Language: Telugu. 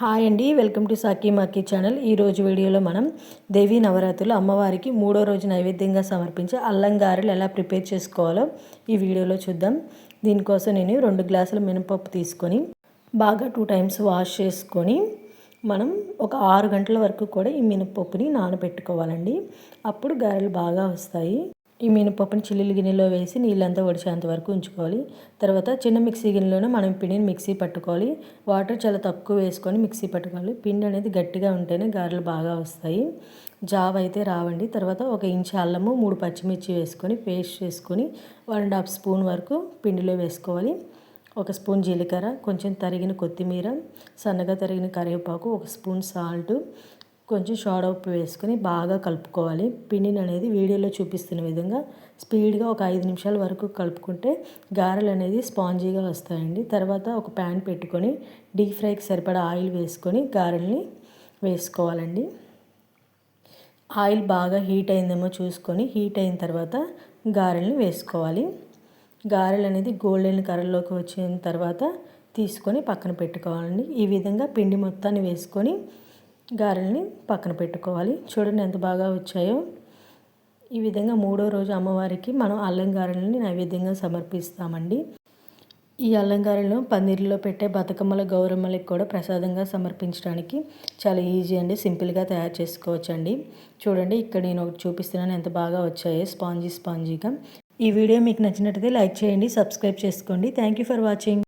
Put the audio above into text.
హాయ్ అండి వెల్కమ్ టు సాకి మాకి ఛానల్. ఈరోజు వీడియోలో మనం దేవీ నవరాత్రులు అమ్మవారికి మూడో రోజు నైవేద్యంగా సమర్పించే అల్లం గారెలు ఎలా ప్రిపేర్ చేసుకోవాలో ఈ వీడియోలో చూద్దాం. దీనికోసం నేను రెండు గ్లాసుల మినపప్పు తీసుకొని బాగా టూ టైమ్స్ వాష్ చేసుకొని మనం ఒక ఆరు గంటల వరకు కూడా ఈ మినపప్పుని నానబెట్టుకోవాలండి. అప్పుడు గారెలు బాగా వస్తాయి. ఈ మినపప్పుని చిల్లులు గిన్నెలో వేసి నీళ్ళంతా ఒడిచేంత వరకు ఉంచుకోవాలి. తర్వాత చిన్న మిక్సీ గిన్నెలోనే మనం పిండిని మిక్సీ పట్టుకోవాలి. వాటర్ చాలా తక్కువ వేసుకొని మిక్సీ పట్టుకోవాలి. పిండి అనేది గట్టిగా ఉంటేనే గారెలు బాగా వస్తాయి. జావ అయితే రావండి. తర్వాత ఒక ఇంచు అల్లము మూడు పచ్చిమిర్చి వేసుకొని పేస్ట్ వేసుకొని వన్ అండ్ హాఫ్ స్పూన్ వరకు పిండిలో వేసుకోవాలి. ఒక స్పూన్ జీలకర్ర కొంచెం తరిగిన కొత్తిమీర సన్నగా తరిగిన కరివేపాకు ఒక స్పూన్ సాల్ట్ కొంచెం సోడా ఉప్పు వేసుకొని బాగా కలుపుకోవాలి. పిండిని అనేది వీడియోలో చూపిస్తున్న విధంగా స్పీడ్గా ఒక ఐదు నిమిషాల వరకు కలుపుకుంటే గారెలు అనేది స్పాంజీగా వస్తాయండి. తర్వాత ఒక ప్యాన్ పెట్టుకొని డీప్ ఫ్రైకి సరిపడా ఆయిల్ వేసుకొని గారెల్ని వేసుకోవాలండి. ఆయిల్ బాగా హీట్ అయిందేమో చూసుకొని హీట్ అయిన తర్వాత గారెల్ని వేసుకోవాలి. గారెలు అనేది గోల్డెన్ కర్రలోకి వచ్చిన తర్వాత తీసుకొని పక్కన పెట్టుకోవాలండి. ఈ విధంగా పిండి మొత్తాన్ని వేసుకొని గారెల్ని పక్కన పెట్టుకోవాలి. చూడండి ఎంత బాగా వచ్చాయో. ఈ విధంగా మూడో రోజు అమ్మవారికి మనం అల్లం గారెల్ని నైవేద్యంగా సమర్పిస్తామండి. ఈ అల్లం గారెలు పన్నీరులో పెట్టే బతుకమ్మల గౌరమ్మలకు కూడా ప్రసాదంగా సమర్పించడానికి చాలా ఈజీ అండి సింపుల్గా తయారు చేసుకోవచ్చండి. చూడండి ఇక్కడ నేను ఒకటి చూపిస్తున్నాను ఎంత బాగా వచ్చాయో స్పాంజీ స్పాంజీగా. ఈ వీడియో మీకు నచ్చినట్టయితే లైక్ చేయండి సబ్స్క్రైబ్ చేసుకోండి. Thank you for watching.